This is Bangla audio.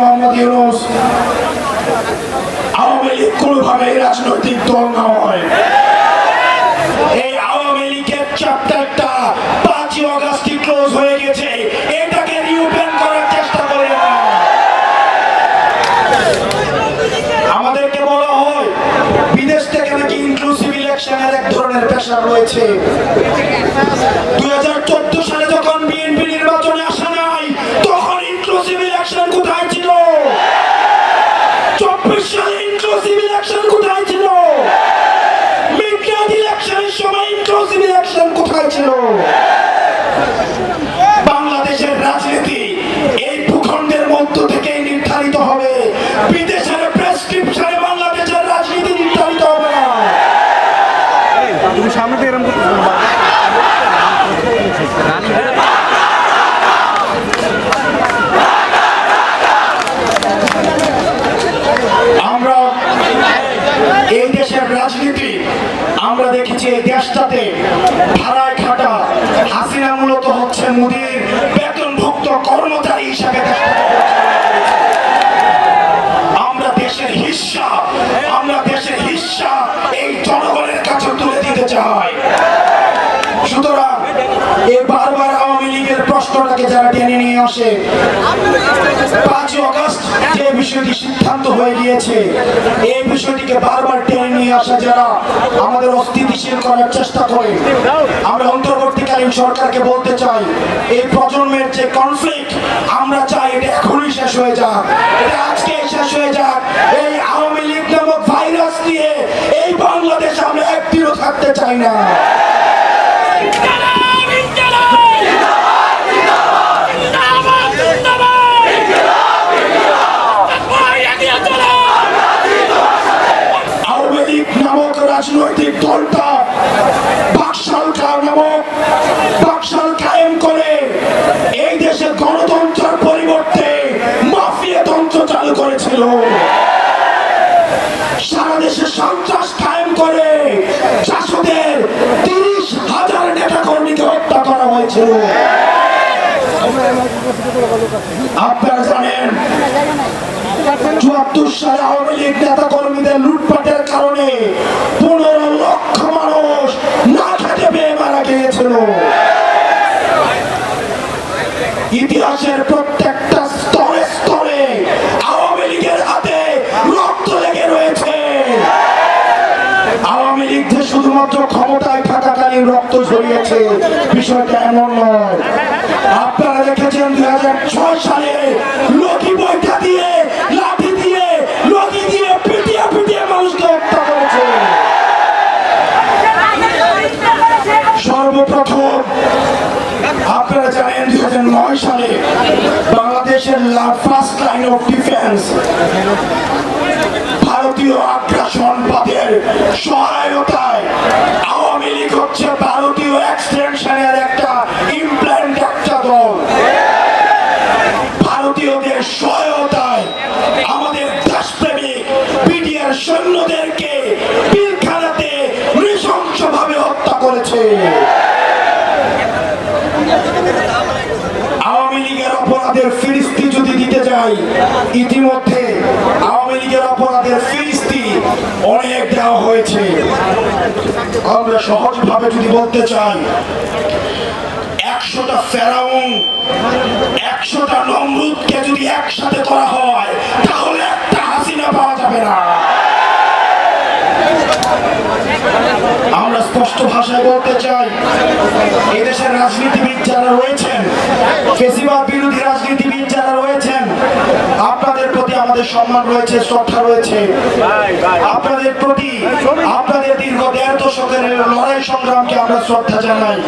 মোহাম্মদ ইউনুস, আওয়ামী লীগ কোনোভাবে রাজনৈতিক দল না এই আওয়ামী লীগের চ্যাপ্টারটা পাঁচই অগাস্টই ক্লোজ হয়ে গেছে। এটাকে রিওপেন করার চেষ্টা করে আমাদেরকে বলা হয়, বিদেশ থেকে নাকি ইনক্লুসিভ ইলেকশনের এক ধরনের প্রেশার রয়েছে। দুই হাজার চোদ্দ সালে যখন বিএনপি সালে ইনক্লুসিভ ইলেকশন কোথায় ছিল? মিডনাইট ইলেকশনের সময় ইনক্লুসিভ ইলেকশন কোথায় ছিল? দেখেছি এই দেশটাতে ভাড়ায় খাটা হাসিনা মূলত হচ্ছে মোদীর বেতনভুক্ত কর্মচারী হিসাবে। আমরা দেশের আমরা দেশের এই জনগণের কাছে তুলে দিতে চাই সুতরাং এই বারবার আওয়ামী লীগের প্রশ্নটাকে যারা টেনে নিয়ে আসে, পাঁচই অগস্ট যে বিষয়টি সিদ্ধান্ত হয়ে গিয়েছে, এই বিষয়টিকে বারবার করার চেষ্টা করে। আমরা অন্তর্বর্তীকালীন সরকারকে বলতে চাই, এই প্রজন্মের যে কনফ্লিক্ট আমরা চাই এটা এখনই শেষ হয়ে যাক। এটা আজকে শেষ হয়ে যাক। এই আওয়ামী লীগ নামক ভাইরাস দিয়ে এই বাংলাদেশ আমরা একটিও থাকতে চাই না। সারা দেশে সন্ত্রাস কায়েম করে শাসকের তিরিশ হাজার নেতা কর্মীকে হত্যা করা হয়েছিল আপনারা জানেন, চুয়াত্তর সালে আওয়ামী লীগ নেতা কর্মীদের লুটপাটের কারণে রক্ত ঝরিয়েছে। বিষয়টা এমন নয়। আপনারা দেখেছেন দুই হাজার ছয় সালে বইটা দিয়ে, লাঠি দিয়ে দিয়ে পিটিয়ে পিটিয়ে মানুষকে হত্যা করেছে। সর্বপ্রথম, আপনারা জানেন দুই হাজার নয় সালে বাংলাদেশের ফার্স্ট লাইন অফ ডিফেন্স, ভারতীয় আগ্রাসনবাদের সহায়তায় আওয়ামী আমাদের দেশপ্রেমিক বিডিআর সৈন্যদেরকে পিলখানাতে নৃশংসভাবে হত্যা করেছে। আওয়ামী লীগের অপরাধের ফিরিস্তি যদি দিতে যাই, ইতিমধ্যে আওয়ামী লীগের অপরাধের ফিরিস্তি অনেক দেওয়া হয়েছে। আমরা সহজভাবে যদি বলতে চাই, একশোটা ফেরাউন, একশোটা নমরুদকে যদি একসাথে করা হয় তাহলে একটা হাসিনা পাওয়া যাবে না আমরা স্পষ্ট ভাষায় বলতে চাই, এদেশের রাজনীতিবিদ যারা রয়েছেন, ফেসিবাদ বিরোধী রাজনীতিবিদ যারা রয়েছেন, আপনাদের প্রতি আমাদের সম্মান রয়েছে, শ্রদ্ধা রয়েছে। আপনাদের প্রতি, আপনাদের দীর্ঘ দেড় দশকের লড়াই সংগ্রামকে আমরা শ্রদ্ধা জানাই।